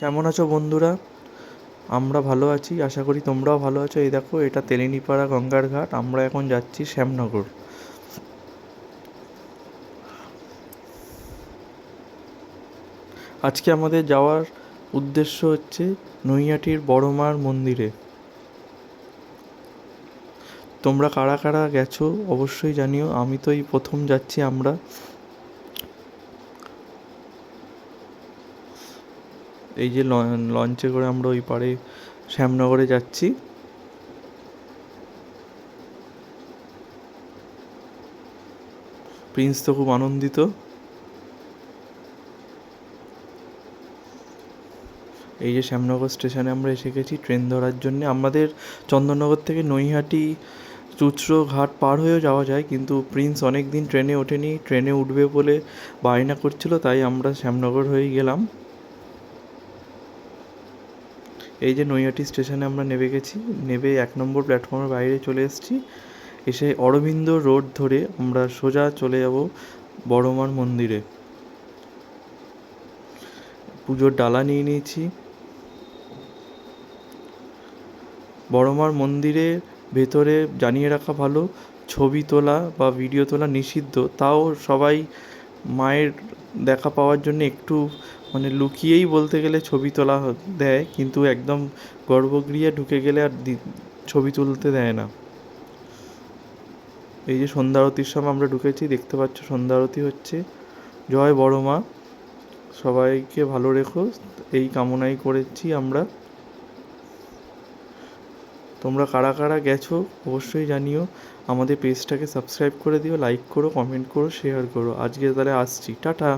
কেমন আছো বন্ধুরা? আমরা ভালো আছি, আশা করি তোমরাও ভালো আছো। এই দেখো, এটা তেলেনিপাড়া গঙ্গার ঘাট, আমরা এখন যাচ্ছি শ্যামনগর। আজকে আমাদের যাওয়ার উদ্দেশ্য হচ্ছে নৈহাটির বড়মার মন্দিরে। তোমরা কারা কারা গেছো অবশ্যই জানিও, আমি তো এই প্রথম যাচ্ছি আমরা। এই যে লঞ্চে করে আমরা ওই পারে শ্যামনগরে যাচ্ছি। প্রিন্স তো খুব আনন্দিত। এই যে শ্যামনগর স্টেশনে আমরা এসে গেছি ট্রেন ধরার জন্য। আমাদের চন্দননগর থেকে নৈহাটি চুচড়ো ঘাট পার হয়েও যাওয়া যায়, কিন্তু প্রিন্স অনেক দিন ট্রেনে ওঠেনি। ট্রেনে উঠবে বলে বায়না করছিল, তাই আমরা শ্যামনগর হয়েই গেলাম। এই যে নৈহাটি স্টেশনে আমরা নেমে গেছি নেবে এক নম্বর প্ল্যাটফর্মের বাইরে চলে এসেছি। এসে অরবিন্দ রোড ধরে আমরা সোজা চলে যাব বড়মার মন্দিরে। পুজোর ডালা নিয়ে নিয়েছি। বড়মার মন্দিরের ভেতরে জানিয়ে রাখা ভালো, ছবি তোলা বা ভিডিও তোলা নিষিদ্ধ, তাও সবাই মায়ের দেখা পাওয়ার জন্য একটু মানে লুকিয়েই বলতে গেলে ছবি তোলা দেয়, কিন্তু একদম গর্ভগৃহে ঢুকে গেলে আর ছবি তুলতে দেয় না। এই যে সন্ধ্যা আরতির সময় আমরা ঢুকেছি, দেখতে পাচ্ছ সন্ধ্যা আরতি হচ্ছে। জয় বড় মা, সবাইকে ভালো রেখো, এই কামনাই করেছি আমরা। তোমরা কারা কারা গেছো অবশ্যই জানিও। আমাদের পেজটাকে সাবস্ক্রাইব করে দিও লাইক করো কমেন্ট করো শেয়ার করো। আজকে তাহলে আসছি। টাটা!